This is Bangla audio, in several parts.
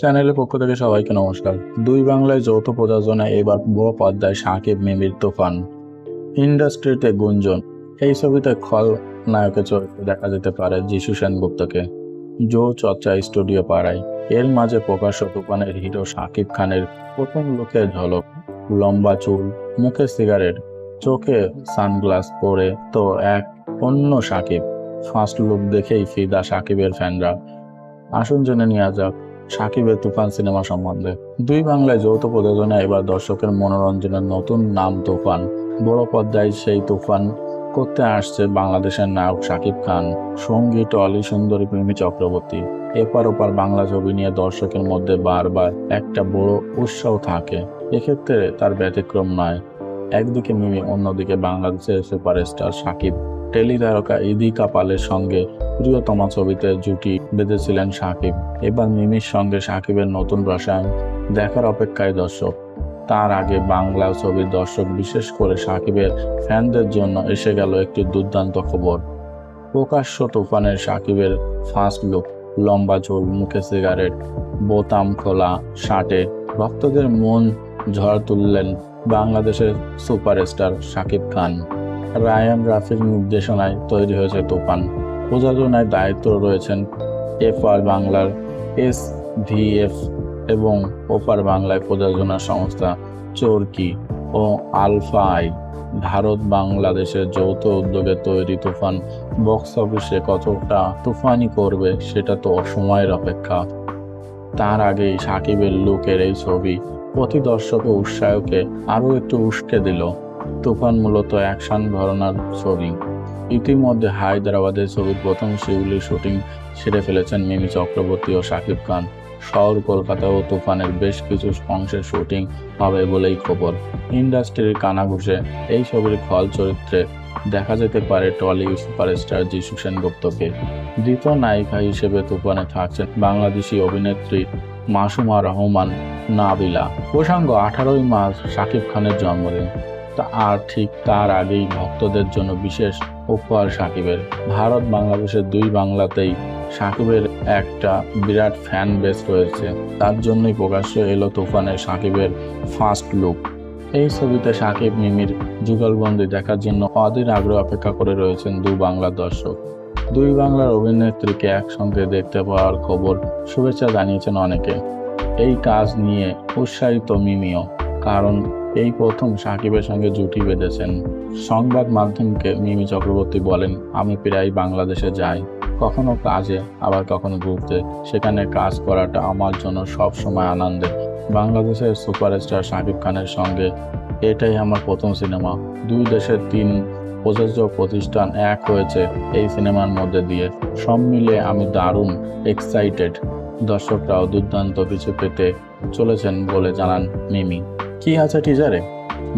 চ্যানেলের পক্ষ থেকে সবাইকে নমস্কার। দুই বাংলায় যৌথ প্রযোজনায় এবার বড় পর্দায় সাকিব, মিমির তুফান। ইন্ডাস্ট্রিতে গুঞ্জন, এই ছবিতে খল নায়কের চরিত্রে দেখা যেতে পারে যিশু সেনগুপ্তকে। জো চর্চা স্টুডিও পাড়ায়, এর মাঝে প্রকাশ্য তুফানের হিরো সাকিব খানের প্রথম লোকের ঝলক, লম্বা চুল, মুখে সিগারেট, চোখে সানগ্লাস পরে তো এক অন্য সাকিব। ফার্স্ট লুক দেখেই ফিদা সাকিবের ফ্যানরা। আসুন জেনে নেওয়া যাক সাকিবের তুফান সিনেমা সম্বন্ধে। দুই বাংলায় যৌথ প্রযোজনায় এবার দর্শকের মনোরঞ্জনের নতুন নাম তুফান। বড় পর্দায় সেই তুফান করতে আসছে বাংলাদেশের নায়ক সাকিব খান সঙ্গী টলি সুন্দরী প্রেমী চক্রবর্তী। এপার ওপার বাংলা ছবি নিয়ে দর্শকের মধ্যে বারবার একটা বড় উৎসাহ থাকে। এক্ষেত্রে তার ব্যতিক্রম নয়। একদিকে মিমি, অন্যদিকে বাংলাদেশের সুপারস্টার সাকিব। টেলি তারকা ইদি কাপালের সঙ্গে প্রিয়তমা ছবিতে জুটি বেঁধেছিলেন সাকিব। এবার মিমির সঙ্গে সাকিবের নতুন রসায়ন দেখার অপেক্ষায় দর্শক। তার আগে বাংলা ছবির দর্শক বিশেষ করে সাকিবের ফ্যানদের জন্য এসে গেল একটি দুর্দান্ত খবর। প্রকাশ্য তুফানের সাকিবের ফার্স্ট লুক, লম্বা চুল, মুখে সিগারেট, বোতাম খোলা, শার্টে ভক্তদের মন ঝড় তুললেন বাংলাদেশের সুপারস্টার সাকিব খান। রায়ান রাফির নির্দেশনায় তৈরি হয়েছে তুফান। প্রযোজনায় দায়িত্ব রয়েছেন এফআর বাংলার এস ভিএফ এবং ওপার বাংলায় প্রযোজনা সংস্থা চরকি ও আলফা আই। ভারত বাংলাদেশের যৌথ উদ্যোগে তৈরি তুফান বক্স অফিসে কতটা তুফানি করবে সেটা তো সময়ের অপেক্ষা। তার আগেই সাকিবের লুকের এই ছবি প্রতি দর্শক উৎসাহকে আরও একটু উস্কে দিল। তুফান মূলত অ্যাকশন ঘরনার ছবি। ইতিমধ্যে হায়দ্রাবাদের ছবির প্রথম শিউলি শুটিং সেরে ফেলেছেন মিমি চক্রবর্তী ও শাকিব খান। শহর, কলকাতা ও তুফানের বেশ কিছু অংশের শুটিং হবে বলেই খবর। ইন্ডাস্ট্রির কানাঘুষে এই ছবির খল চরিত্রে দেখা যেতে পারে টলিউড সুপারস্টার যিশু সেনগুপ্তকে। দ্বিতীয় নায়িকা হিসেবে তুফানে থাকছেন বাংলাদেশি অভিনেত্রী মাসুমা রহমান নাবিলা। প্রসঙ্গ, আঠারোই মার্চ শাকিব খানের জন্মদিন। আর ঠিক তার আগেই ভক্তদের জন্য বিশেষ উপহার সাকিবের। ভারত বাংলাদেশের দুই বাংলাতেই সাকিবের একটা বিরাট ফ্যান বেস রয়েছে। তার জন্যই প্রকাশ্য এলো তুফানের সাকিবের ফার্স্ট লুক এই ছবিতে সাকিব মিমির যুগলবন্দি দেখার জন্য অধীর আগ্রহ অপেক্ষা করে রয়েছেন দু বাংলার দর্শক। দুই বাংলার অভিনেত্রীকে একসঙ্গে দেখতে পাওয়ার খবর, শুভেচ্ছা জানিয়েছেন অনেকে। এই কাজ নিয়ে উৎসাহিত মিমিও, কারণ এই প্রথম সাকিবের সঙ্গে জুটি বেঁধেছেন। সংবাদ মাধ্যমকে মিমি চক্রবর্তী বলেন, আমি প্রায় বাংলাদেশে যাই। কখনো কাজে, আবার কখনো ঘুরতে। সেখানে কাজ করাটা আমার জন্য সব সময় আনন্দের। বাংলাদেশের সুপারস্টার শাকিব খানের সঙ্গে এটাই আমার প্রথম সিনেমা। দুই দেশের তিন প্রযোজক প্রতিষ্ঠান এক হয়েছে এই সিনেমার মধ্যে দিয়ে। সব মিলে আমি দারুণ এক্সাইটেড দর্শকরাও দুর্দান্ত কিছু পেতে চলেছেন বলে জানান মিমি। কি আছে টিজারে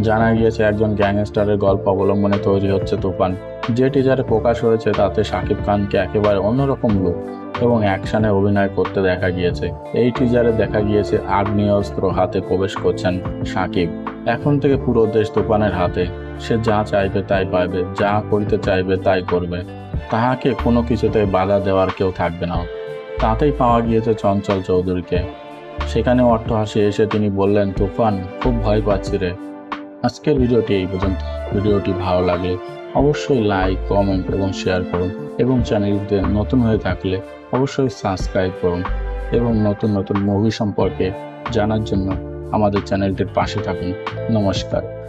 জানা গিয়েছে একজন গ্যাংস্টারের গল্প অবলম্বনে তৈরি হচ্ছে তুফান। যে টিজারে প্রকাশ হয়েছে তাতে শাকিব খানকে একেবারে অন্যরকম লুক এবং অ্যাকশানে অভিনয় করতে দেখা গিয়েছে। এই টিজারে দেখা গিয়েছে আগ্নেয়াস্ত্র হাতে প্রবেশ করছেন সাকিব। এখন থেকে পুরো দেশ তুফানের হাতে। সে যা চাইবে তাই পাইবে যা করিতে চাইবে তাই করবে। তাহাকে কোনো কিছুতে বাধা দেওয়ার কেউ থাকবে না। তাতেই পাওয়া গিয়েছে চঞ্চল চৌধুরীকে। সেখানে অর্থ অট্টহাসি এসে তিনি বললেন, তুফান, খুব ভয় পাচ্ছি রে। আজকের ভিডিওটি এই পর্যন্ত। ভিডিওটি ভালো লাগে অবশ্যই লাইক, কমেন্ট এবং শেয়ার করুন এবং চ্যানেলটিতে নতুন হয়ে থাকলে অবশ্যই সাবস্ক্রাইব করুন এবং নতুন নতুন মুভি সম্পর্কে জানার জন্য আমাদের চ্যানেলটির পাশে থাকুন। নমস্কার।